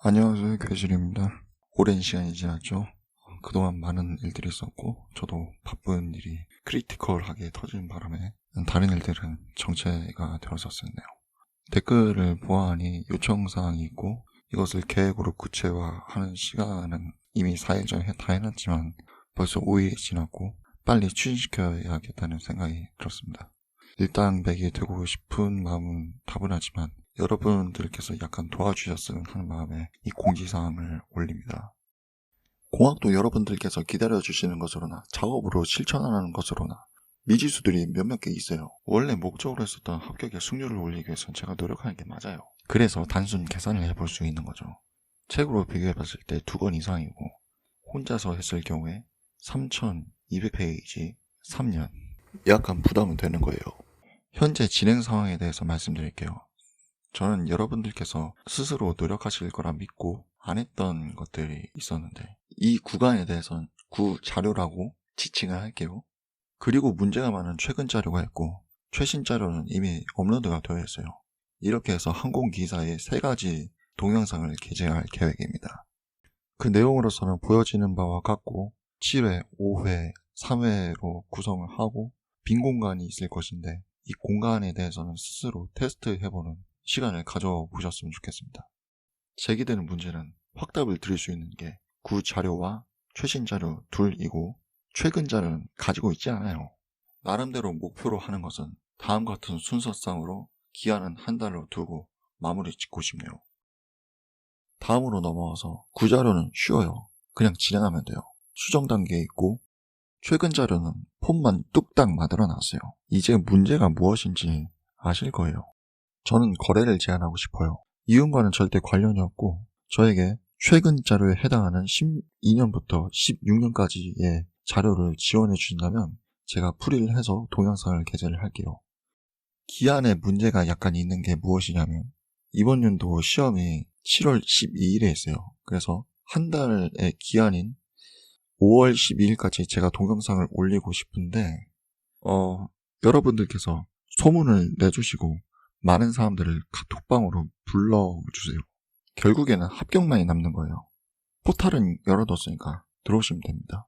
안녕하세요, 교실입니다. 오랜 시간이 지났죠. 그동안 많은 일들이 있었고, 저도 바쁜 일이 크리티컬하게 터지는 바람에 다른 일들은 정체가 되었었네요. 댓글을 보아하니 요청사항이 있고, 이것을 계획으로 구체화하는 시간은 이미 4일 전에 다 해놨지만, 벌써 5일이 지났고, 빨리 추진시켜야겠다는 생각이 들었습니다. 일당백이 되고 싶은 마음은 다분하지만 여러분들께서 약간 도와주셨으면 하는 마음에 이 공지사항을 올립니다. 공학도 여러분들께서 기다려주시는 것으로나 작업으로 실천하는 것으로나 미지수들이 몇몇 개 있어요. 원래 목적으로 했었던 합격의 승률을 올리기 위해서 제가 노력하는 게 맞아요. 그래서 단순 계산을 해볼 수 있는 거죠. 책으로 비교해봤을 때 두 권 이상이고 혼자서 했을 경우에 3,200페이지 3년 약간 부담은 되는 거예요. 현재 진행 상황에 대해서 말씀드릴게요. 저는 여러분들께서 스스로 노력하실 거라 믿고 안 했던 것들이 있었는데 이 구간에 대해서는 구 자료라고 지칭을 할게요. 그리고 문제가 많은 최근 자료가 있고 최신 자료는 이미 업로드가 되어 있어요. 이렇게 해서 항공기사의 세 가지 동영상을 게재할 계획입니다. 그 내용으로서는 보여지는 바와 같고 7회, 5회, 3회로 구성을 하고 빈 공간이 있을 것인데 이 공간에 대해서는 스스로 테스트해보는 시간을 가져보셨으면 좋겠습니다. 제기되는 문제는 확답을 드릴 수 있는 게 구 자료와 최신 자료 둘이고 최근 자료는 가지고 있지 않아요. 나름대로 목표로 하는 것은 다음 같은 순서상으로 기한은 한 달로 두고 마무리 짓고 싶네요. 다음으로 넘어와서 구 자료는 쉬워요. 그냥 진행하면 돼요. 수정 단계에 있고 최근 자료는 폼만 뚝딱 만들어 놨어요. 이제 문제가 무엇인지 아실 거예요. 저는 거래를 제안하고 싶어요. 이윤과는 절대 관련이 없고 저에게 최근 자료에 해당하는 12년부터 16년까지의 자료를 지원해 주신다면 제가 풀이를 해서 동영상을 게재를 할게요. 기한에 문제가 약간 있는 게 무엇이냐면 이번 연도 시험이 7월 12일에 있어요. 그래서 한 달의 기한인 5월 12일까지 제가 동영상을 올리고 싶은데 어, 여러분들께서 소문을 내주시고 많은 사람들을 카톡방으로 불러주세요. 결국에는 합격만이 남는 거예요. 포탈은 열어뒀으니까 들어오시면 됩니다.